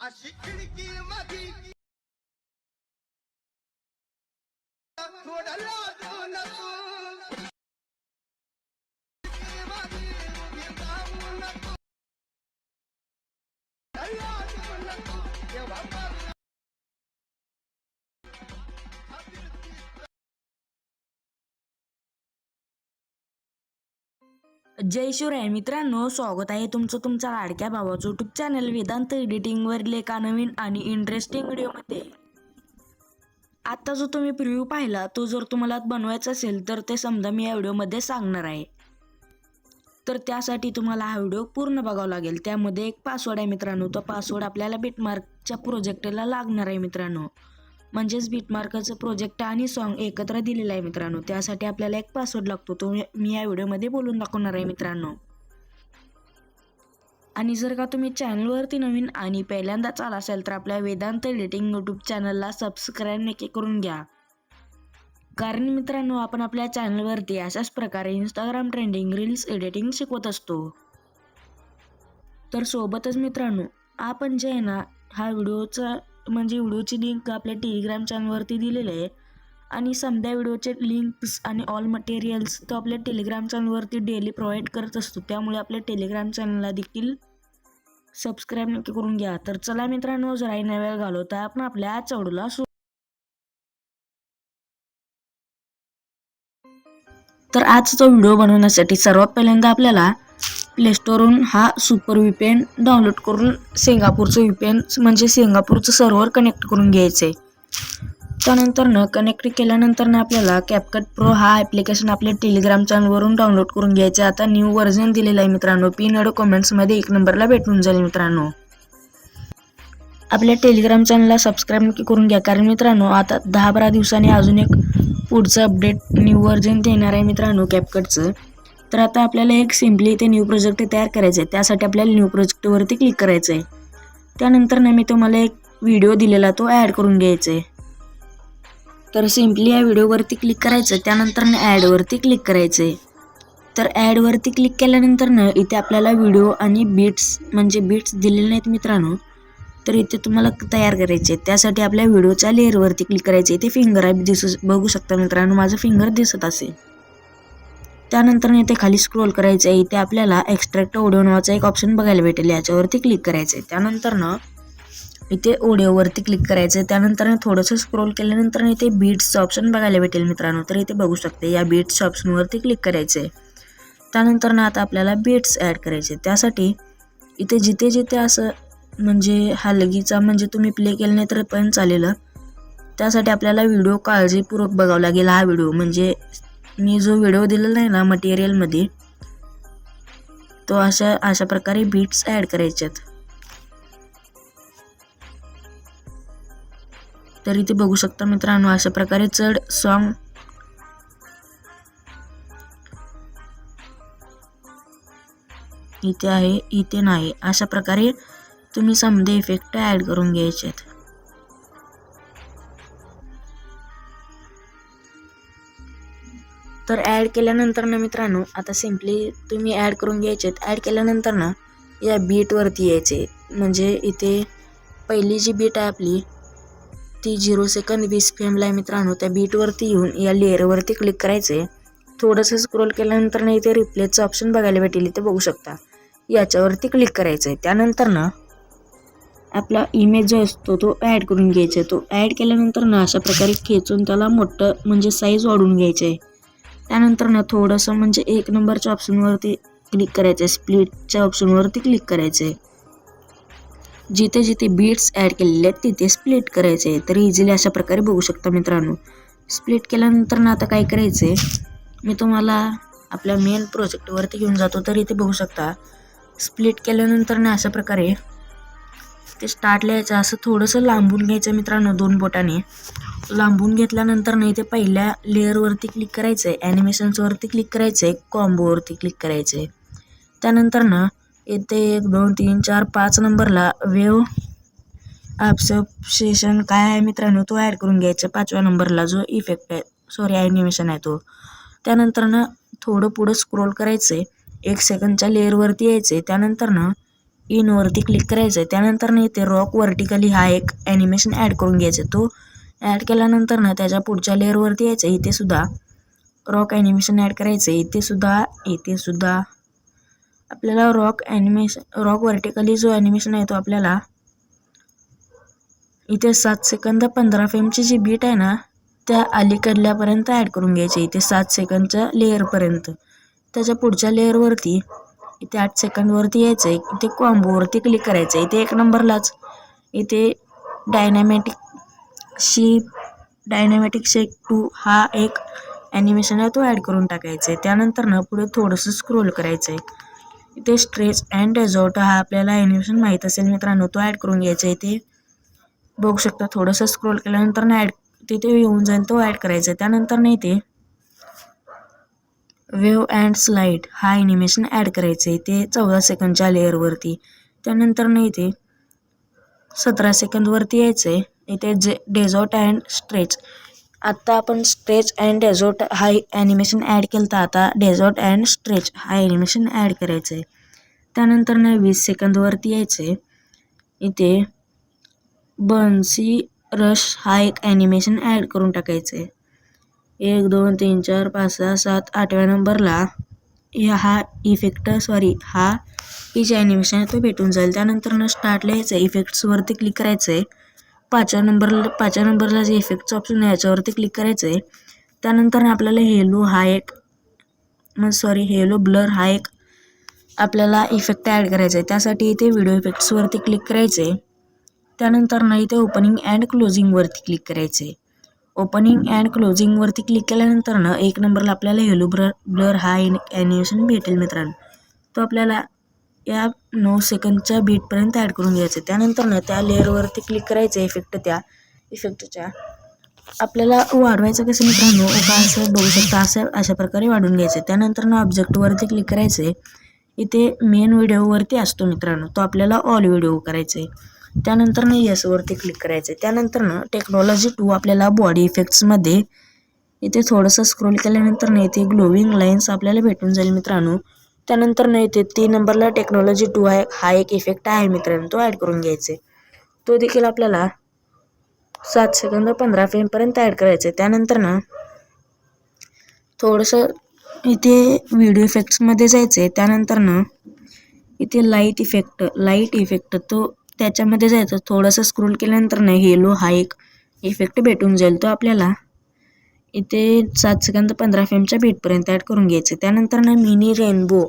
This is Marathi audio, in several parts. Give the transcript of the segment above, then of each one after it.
अशी खिडकी मधी थोडं जय शिवराय मित्रांनो स्वागत आहे तुमचं तुमच्या लाडक्या भावाचं यूट्यूब चॅनल वेदांत एडिटिंगवरील एका नवीन आणि इंटरेस्टिंग व्हिडिओमध्ये आता जो तुम्ही प्रिव्ह्यू पाहिला तो जर तुम्हाला बनवायचा असेल तर ते समजा मी या व्हिडिओमध्ये सांगणार आहे. तर त्यासाठी तुम्हाला हा व्हिडिओ पूर्ण बघावा लागेल. त्यामध्ये एक पासवर्ड आहे मित्रांनो तो पासवर्ड आपल्याला बिटमार्कच्या प्रोजेक्टला लागणार आहे मित्रांनो. म्हणजेच बिटमार्काचं प्रोजेक्ट आणि सॉन्ग एकत्र दिलेलं आहे मित्रांनो. त्यासाठी आपल्याला एक पासवर्ड लागतो. तो मी- मी या व्हिडिओमध्ये बोलून दाखवणार आहे मित्रांनो. आणि जर का तुम्ही चॅनलवरती नवीन आणि पहिल्यांदाच आला असेल तर आपल्या वेदांत एडिटिंग यूट्यूब चॅनलला सबस्क्राईब नक्की करून घ्या. कारण मित्रांनो आपण आपल्या चॅनलवरती अशाच प्रकारे इंस्टाग्राम ट्रेंडिंग रील्स एडिटिंग शिकवत असतो. तर सोबतच मित्रांनो आपण जे आहे ना हा व्हिडिओचा म्हणजे व्हिडिओची लिंक आपल्या टेलिग्राम चॅनलवरती दिलेली आहे. आणि समजा व्हिडिओचे लिंक्स आणि ऑल मटेरियल्स तो आपल्या टेलिग्राम चॅनलवरती डेली प्रोव्हाइड करत असतो. त्यामुळे आपल्या टेलिग्राम चॅनलला देखील सबस्क्राईब नक्की करून घ्या. तर चला मित्रांनो जर न वेळ घालवता आपण आपल्या आज व्हिडिओला सु तर आजचा व्हिडिओ बनवण्यासाठी सर्वात पहिल्यांदा आपल्याला प्लेस्टोरहून हा सुपर व्हीपीएन डाउनलोड करून सिंगापूरचं व्हीपीएन म्हणजे सिंगापूरचं सर्व्हर कनेक्ट करून घ्यायचं. आहे त्यानंतर न कनेक्ट केल्यानंतर ना आपल्याला कॅपकट प्रो हा ॲप्लिकेशन आपल्या टेलिग्राम चॅनलवरून डाउनलोड करून घ्यायचं. आता न्यू व्हर्जन दिलेलं आहे मित्रांनो. पिन अड कमेंट्समध्ये एक नंबरला भेटून जाईल मित्रांनो. आपल्या टेलिग्राम चॅनलला सबस्क्राईब करून घ्या. कारण मित्रांनो आता दहा बारा दिवसांनी अजून एक पुढचं अपडेट न्यू व्हर्जन देणार आहे मित्रांनो कॅपकटचं तर आता आपल्याला एक सिम्पली ते न्यू प्रोजेक्ट तयार करायचं आहे त्यासाठी आपल्याला न्यू प्रोजेक्टवरती क्लिक करायचं आहे त्यानंतर ना मी तुम्हाला एक व्हिडिओ दिलेला तो ॲड करून घ्यायचा आहे तर सिम्पली या व्हिडिओवरती क्लिक करायचं त्यानंतर ना ॲडवरती क्लिक करायचं आहे तर ॲडवरती क्लिक केल्यानंतर ना इथे आपल्याला व्हिडिओ आणि बीट्स म्हणजे बीट्स दिलेले नाहीत मित्रांनो तर इथे तुम्हाला तयार करायचे त्यासाठी आपल्या व्हिडिओच्या लेअरवरती क्लिक करायचे इथे फिंगर आहे दिसू बघू शकता मित्रांनो माझं फिंगर दिसत असेल. त्यानंतर इथे खाली स्क्रोल करायचं आहे इथे आपल्याला एक्स्ट्रॅक्ट ओडिओ नावाचा एक ऑप्शन बघायला भेटेल. याच्यावरती क्लिक करायचं आहे त्यानंतर ना इथे ओडिओवरती क्लिक करायचं आहे त्यानंतर थोडंसं स्क्रोल केल्यानंतर इथे बीट्सचं ऑप्शन बघायला भेटेल मित्रांनो. तर इथे बघू शकते या बीट्सच्या ऑप्शनवरती क्लिक करायचं आहे त्यानंतर ना आता आपल्याला बीट्स ॲड करायचे त्यासाठी इथे जिथे जिथे असं म्हणजे हलगीचा म्हणजे तुम्ही प्ले केलं नाही तर पण चालेल. त्यासाठी आपल्याला व्हिडिओ काळजीपूर्वक बघावा लागेल हा व्हिडिओ म्हणजे मी जो व्हिडिओ दिलेला आहे ना मटेरियलमध्ये तो अशा अशा प्रकारे बीट्स ॲड करायच्यात. तर इथे बघू शकता मित्रांनो अशा प्रकारे चढ सॉन्ग इथे आहे इथे नाही अशा प्रकारे तुम्ही समजे इफेक्ट ॲड करून घ्यायचे आहेत तर ॲड केल्यानंतर ना मित्रांनो आता सिम्पली तुम्ही ॲड करून घ्यायचे आहेत. ॲड केल्यानंतर ना या बीटवरती यायचे म्हणजे इथे पहिली जी बीट आहे आपली ती झिरो सेकंद वीस फेमला आहे मित्रांनो. त्या बीटवरती येऊन या लेअरवरती क्लिक करायचं आहे थोडंसं स्क्रोल केल्यानंतर ना इथे रिप्लेसचं ऑप्शन बघायला भेटेल. इथे बघू शकता. याच्यावरती क्लिक करायचं आहे. त्यानंतर ना आपला इमेज जो असतो तो ॲड करून घ्यायचा आहे. तो ॲड केल्यानंतर ना अशा प्रकारे खेचून त्याला मोठं म्हणजे साईज वाढवून घ्यायचं आहे. त्यानंतर ना थोडंसं म्हणजे एक नंबरच्या ऑप्शनवरती क्लिक करायचं आहे स्प्लिटच्या ऑप्शनवरती क्लिक करायचं आहे जिथे जिथे बीट्स ॲड केलेले आहेत तिथे स्प्लिट करायचे आहे तर इझिली अशा प्रकारे बघू शकता मित्रांनो. स्प्लिट केल्यानंतर ना आता काय करायचं आहे मी तुम्हाला आपल्या मेन प्रोजेक्टवरती घेऊन जातो. तर इथे बघू शकता. स्प्लिट केल्यानंतर ना अशा प्रकारे ते स्टार्ट लिहायचं असं थोडंसं लांबून घ्यायचं मित्रांनो दोन बोटाने. लांबून घेतल्यानंतर ना इथे पहिल्या लेअरवरती क्लिक करायचं आहे ॲनिमेशन्सवरती क्लिक करायचं आहे कॉम्बोवरती क्लिक करायचं आहे त्यानंतर ना येथे एक दोन तीन चार पाच नंबरला वेव ॲब्सॉर्प्शन काय आहे मित्रांनो तो ॲड करून घ्यायचा. पाचव्या नंबरला जो इफेक्ट आहे सॉरी ॲनिमेशन आहे तो. त्यानंतर ना थोडं पुढं स्क्रोल करायचं आहे एक सेकंडच्या लेअरवरती यायचं आहे त्यानंतर ना इनवरती क्लिक करायचं आहे त्यानंतर ना इथे रॉक वर्टिकली हा एक ॲनिमेशन ॲड करून घ्यायचा तो. ॲड केल्यानंतर ना त्याच्या पुढच्या लेअरवरती यायचं इथे सुद्धा रॉक ॲनिमेशन ॲड करायचं आहे इथे सुद्धा इथे सुद्धा. आपल्याला रॉक ॲनिमेशन रॉक वर्टिकली जो ॲनिमेशन आहे तो आपल्याला इथे सात सेकंद पंधरा फ्रेमची जी बीट आहे ना त्या अलीकडल्यापर्यंत ॲड करून घ्यायची इथे सात सेकंदच्या लेअरपर्यंत त्याच्या पुढच्या लेअरवरती इथे आठ सेकंडवरती यायचं आहे इथे कॉम्बोवरती क्लिक करायचं आहे इथे एक नंबरलाच. इथे डायनॅमॅटिक शीप डायनॅमॅटिक शेक टू हा एक ॲनिमेशन आहे तो ॲड करून टाकायचा आहे त्यानंतर ना पुढे थोडंसं स्क्रोल करायचं आहे इथे स्ट्रेच अँड डेझॉर्ट हा आपल्याला ॲनिमेशन माहीत असेल मित्रांनो तो ॲड करून घ्यायचा आहे इथे. बघू शकता थोडंसं स्क्रोल केल्यानंतर ना ॲड तिथे येऊन जाईल तो ॲड करायचा आहे त्यानंतर ना इथे वेव अँड स्लाईड हा ॲनिमेशन ॲड करायचं आहे ते चौदा सेकंदच्या लेअरवरती त्यानंतरनं इथे सतरा सेकंदवरती यायचं आहे इथे जे डेझॉर्ट अँड स्ट्रेच आत्ता आपण स्ट्रेच अँड डेझॉर्ट हा ॲनिमेशन ॲड केलं तर आता डेझॉर्ट अँड स्ट्रेच हा ॲनिमेशन ॲड करायचं आहे त्यानंतरनं वीस सेकंदवरती यायचं आहे इथे बन्सी रश हा एक ॲनिमेशन ॲड करून टाकायचं आहे एक दोन तीन चार पाच सहा सात आठव्या नंबरला या हा इफेक्ट सॉरी हा ही जे ॲनिमेशन आहे तो भेटून जाईल. त्यानंतर न स्टार्टला यायचं आहे इफेक्ट्सवरती क्लिक करायचं आहे पाचव्या नंबरला पाचव्या नंबरला जे इफेक्टचं ऑप्शन आहे याच्यावरती क्लिक करायचं आहे त्यानंतर आपल्याला हेलो हा एक मग सॉरी हेलो ब्लर हा एक आपल्याला इफेक्ट ॲड करायचा आहे त्यासाठी इथे व्हिडिओ इफेक्ट्सवरती क्लिक करायचं आहे त्यानंतर ना इथे ओपनिंग अँड क्लोजिंगवरती क्लिक करायचं आहे ओपनिंग अँड क्लोजिंगवरती क्लिक केल्यानंतर ना एक नंबरला आपल्याला येलो ब्लर ब्लर हा ॲनिमेशन भेटेल मित्रांनो. तो आपल्याला या नऊ सेकंदच्या बीटपर्यंत ॲड करून घ्यायचं त्यानंतर ना त्या लेअरवरती क्लिक करायचं इफेक्ट त्या इफेक्टच्या आपल्याला वाढवायचं कसं मित्रांनो? का असं बघू शकता असं अशा प्रकारे वाढवून घ्यायचं त्यानंतर ना ऑब्जेक्टवरती क्लिक करायचं आहे इथे मेन व्हिडिओवरती असतो मित्रांनो. तो आपल्याला ऑल व्हिडिओ करायचा आहे त्यानंतर ना येसवरती क्लिक करायचं आहे त्यानंतर ना टेक्नॉलॉजी टू आपल्याला बॉडी इफेक्ट्समध्ये इथे थोडंसं स्क्रोल केल्यानंतर ना इथे ग्लोविंग लाईन्स आपल्याला भेटून जाईल मित्रांनो. त्यानंतर ना इथे तीन नंबरला टेक्नॉलॉजी टू आहे हा एक इफेक्ट आहे मित्रांनो तो ॲड करून घ्यायचा तो देखील आपल्याला सात सेकंद पंधरा फ्रेमपर्यंत ॲड करायचं आहे त्यानंतर ना थोडंसं इथे व्हिडिओ इफेक्ट्समध्ये जायचं आहे त्यानंतर ना इथे लाइट इफेक्ट लाइट इफेक्ट तो त्याच्यामध्ये जायचं. थोडंसं स्क्रोल केल्यानंतर नाही हेलो हा एक इफेक्ट भेटून जाईल तो आपल्याला. इथे सात सेकंद पंधरा फ्रेमच्या बीटपर्यंत ॲड करून घ्यायचं. त्यानंतर ना मिनी रेनबो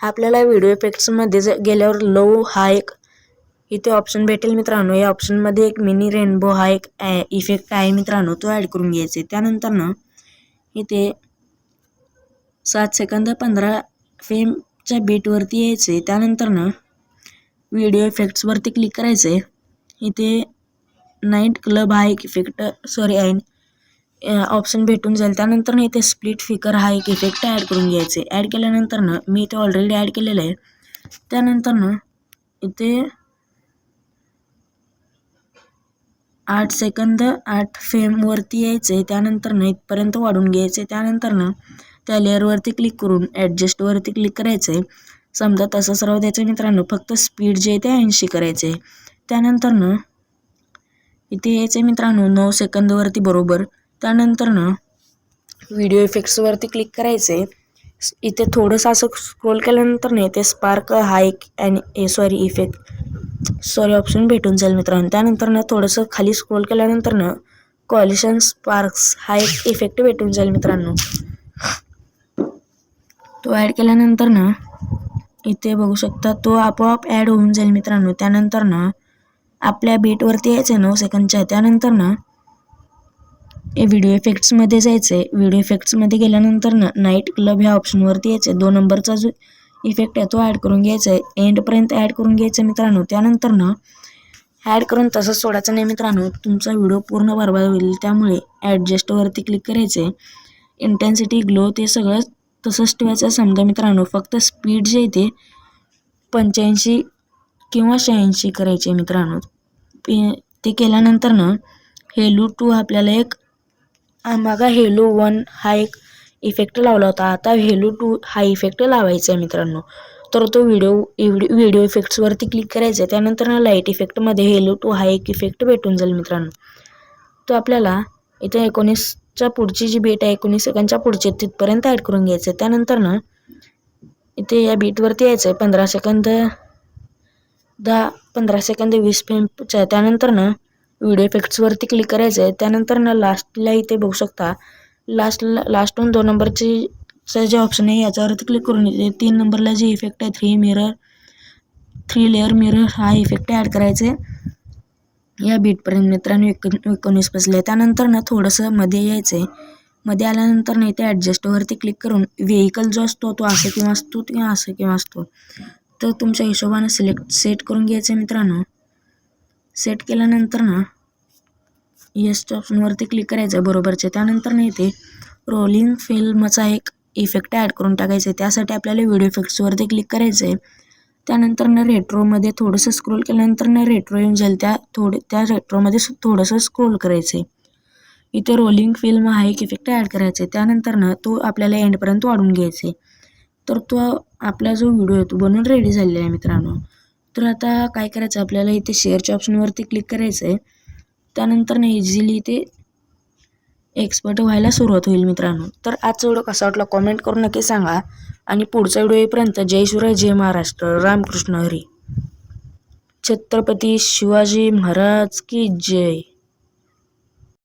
हा आपल्याला व्हिडिओ इफेक्ट्समध्ये ज गेल्यावर लो हा एक इथे ऑप्शन भेटेल मित्रांनो. या ऑप्शनमध्ये एक मिनी रेनबो हा एक इफेक्ट आहे मित्रांनो. तो ॲड करून घ्यायचा. त्यानंतर ना इथे सात सेकंद पंधरा फ्रेमच्या बीटवरती यायचे. त्यानंतरनं त्यानंतर ना व्हिडिओ इफेक्ट्सवरती क्लिक करायचं आहे इथे नाईट क्लब हा एक इफेक्ट सॉरी आहे ऑप्शन भेटून जाईल. त्यानंतर ना इथे स्प्लिट फिकर हा एक इफेक्ट ॲड करून घ्यायचे ॲड केल्यानंतर ना मी इथे ऑलरेडी ॲड केलेलं आहे. त्यानंतर ना इथे आठ सेकंद आठ फेमवरती यायचं आहे त्यानंतर ना इथपर्यंत वाढून घ्यायचं आहे त्यानंतर ना त्या लेअरवरती क्लिक करून ॲडजस्टवरती क्लिक करायचं आहे समजा तसंच राहू द्यायचं मित्रांनो. फक्त स्पीड जे आहे ते ऐंशी करायचं आहे त्यानंतर इथे यायचं आहे मित्रांनो नऊ सेकंदवरती बरोबर. त्यानंतरनं व्हिडिओ इफेक्ट्सवरती क्लिक करायचं आहे इथे थोडंसं असं स्क्रोल केल्यानंतर ना इथे स्पार्क हा एक a sorry effect sorry option भेटून जाईल मित्रांनो. त्यानंतर ना थोडंसं खाली स्क्रोल केल्यानंतर ना कॉलिशन स्पार्क्स हा एक इफेक्ट भेटून जाईल मित्रांनो. तो ॲड केल्यानंतर ना इथे बघू शकता तो आपोआप ॲड होऊन जाईल मित्रांनो. त्यानंतर ना आपल्या बीटवरती यायचं आहे नऊ सेकंदच्या त्यानंतर ना हे व्हिडिओ इफेक्ट्समध्ये जायचं आहे व्हिडिओ इफेक्ट्समध्ये गेल्यानंतर ना नाईट क्लब ह्या ऑप्शनवरती यायचं आहे दोन नंबरचा जो इफेक्ट आहे तो ॲड करून घ्यायचा आहे एंडपर्यंत ॲड करून घ्यायचं आहे मित्रांनो. त्यानंतर ना ॲड करून तसंच सोडायचं नाही मित्रांनो. तुमचा व्हिडिओ पूर्ण बरबाद होईल. त्यामुळे ॲडजस्टवरती क्लिक करायचं आहे इंटेन्सिटी ग्लो ते सगळं तसंच ठेवायचं समजा मित्रांनो फक्त स्पीड जे आहे ते पंच्याऐंशी किंवा शहाऐंशी करायचे मित्रांनो. पे ते केल्यानंतर ना हेलो टू आपल्याला एक मागा हेलो वन हा एक इफेक्ट लावला होता. आता हेलो टू हा इफेक्ट लावायचा आहे मित्रांनो. तर तो व्हिडिओ व्हिडिओ व्हिडिओ इफेक्ट्सवरती क्लिक करायचं आहे. त्यानंतर ना लाइट इफेक्टमध्ये हेलो टू हा एक इफेक्ट भेटून जाईल मित्रांनो. तो आपल्याला इथे एकोणीस च्या पुढची जी बीट आहे एकोणीस सेकंडच्या पुढची तिथपर्यंत ॲड करून घ्यायचं. आहे त्यानंतर ना इथे या बीटवरती यायचं आहे पंधरा सेकंद दहा पंधरा सेकंद वीस फ्रेमच्या त्यानंतर ना व्हिडिओ इफेक्ट्सवरती क्लिक करायचं आहे त्यानंतर ना लास्टला इथे बघू शकता लास्टला लास्टहून दोन नंबरची चं जे ऑप्शन आहे याच्यावरती क्लिक करून इथे तीन नंबरला जे इफेक्ट आहे three mirror three layer mirror हा इफेक्ट ॲड करायचा आहे या बीटपर्यंत मित्रांनो एक एकोणीस बसले. त्यानंतर ना थोडंसं मध्ये यायचं आहे मध्ये आल्यानंतर ना इथे ॲडजस्टवरती क्लिक करून व्हेकल जो असतो तो असं किंवा असतो किंवा असं किंवा असतो. तर तुमच्या हिशोबानं सिलेक्ट सेट करून घ्यायचं आहे मित्रांनो. सेट केल्यानंतर ना येसच्या ऑप्शनवरती क्लिक करायचं आहे बरोबरचे. त्यानंतर ना इथे रोलिंग फिल्मचा एक इफेक्ट ॲड करून टाकायचं आहे त्यासाठी आपल्याला व्हिडिओ इफेक्ट्सवरती क्लिक करायचं आहे त्यानंतरनं रेट्रोमध्ये थोडंसं स्क्रोल केल्यानंतर ना रेट्रो येऊन जाईल. त्या थोडे त्या रेट्रोमध्ये थोडंसं स्क्रोल करायचं आहे इथे रोलिंग फिल्म हा एक इफेक्ट ॲड करायचा आहे त्यानंतर ना तो आपल्याला एंडपर्यंत वाढून घ्यायचा आहे तर तो आपला जो व्हिडिओ आहे तो बनवून रेडी झालेला आहे मित्रांनो. तर आता काय करायचं? आपल्याला इथे शेअरच्या ऑप्शनवरती क्लिक करायचं आहे त्यानंतर ना इझिली इथे एक्सपर्ट व्हायला सुरुवात होईल मित्रांनो. तर आजचा व्हिडिओ कसा वाटला कॉमेंट करून नक्की सांगा. आणि पुढचा व्हिडिओ येईपर्यंत जय शिवराय जय महाराष्ट्र. रामकृष्ण हरी. छत्रपती शिवाजी महाराज की जय.